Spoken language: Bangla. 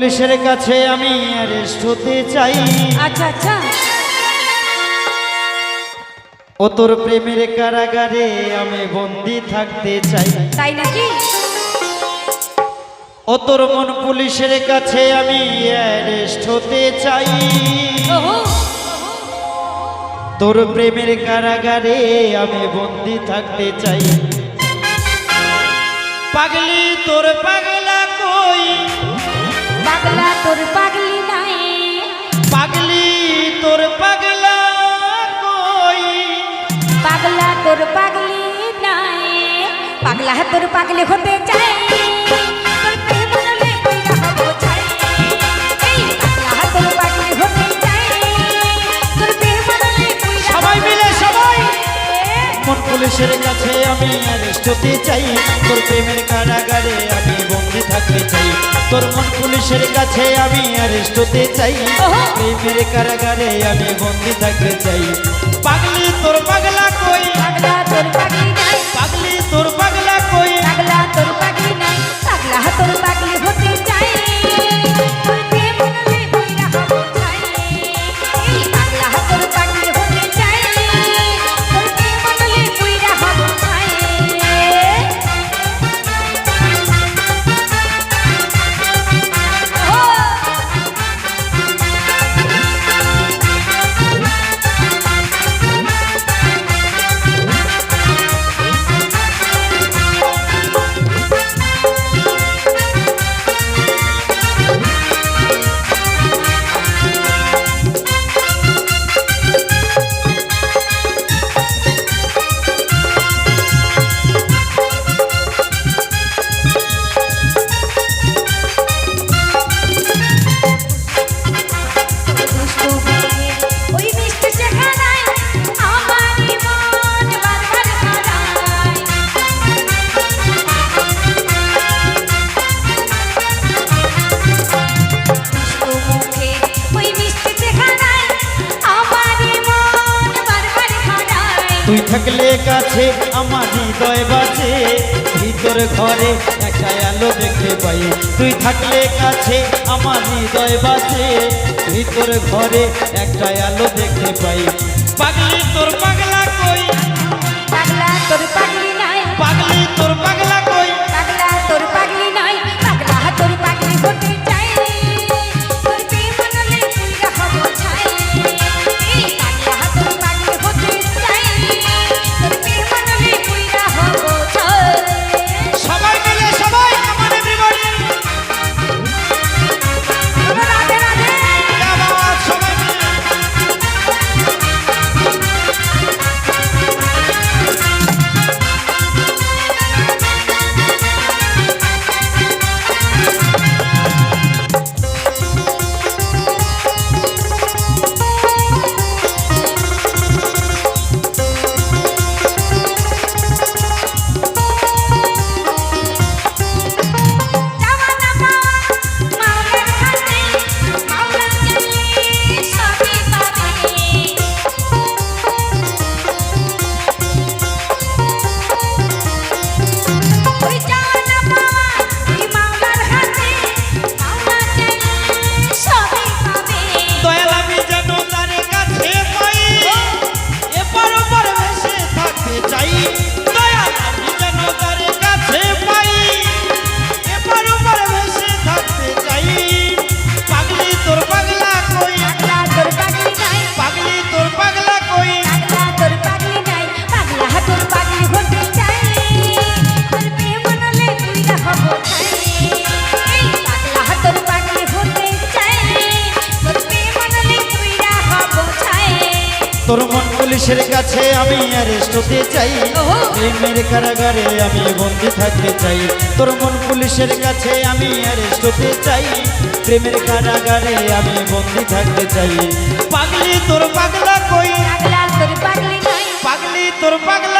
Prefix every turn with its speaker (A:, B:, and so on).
A: পুলিশের কাছে আমি অ্যারেস্ট হতে চাই।
B: আচ্ছা আচ্ছা।
A: ও তোর প্রেমের কারাগারে আমি বন্দি থাকতে চাই।
B: তাই নাকি?
A: ও তোর মন পুলিশের কাছে আমি অ্যারেস্ট হতে চাই।
B: ওহো।
A: তোর প্রেমের কারাগারে আমি বন্দি থাকতে চাই। পাগলি তোর পাগলা।
B: হব
A: মিলে সবাই।
B: ছাই।
A: মন পুলিশের কাছে আমি অ্যারেস্ট হতে চাই। তোর প্রেমের কারাগারে আমি বন্দি থাকতে চাই। তোর মন পুলিশের কাছে আমি অ্যারেস্ট হতে চাই। প্রেমের কারাগারে আমি বন্দি থাকতে চাই। পাগলি তোর পাগলা তুই থাকলে কাছে আমার হৃদয় বাজে ভিতর ঘরে একা আলো দেখতে পাই। তুই থাকলে কাছে আমার হৃদয় বাজে ভিতর ঘরে একটা আলো দেখতে পাই। পাগলি তোর পাগলা কই?
B: পাগলা তোর পাগলি
A: মন পুলিশের কাছে আমি অ্যারেস্ট হতে চাই। প্রেমের কারাগারে আমি বন্দি থাকতে চাই। তোর মন পুলিশের কাছে আমি অ্যারেস্ট হতে চাই। প্রেমের কারাগারে আমি বন্দি থাকতে চাই। পাগলি তোর পাগলা কই? পাগলি তোর পাগলা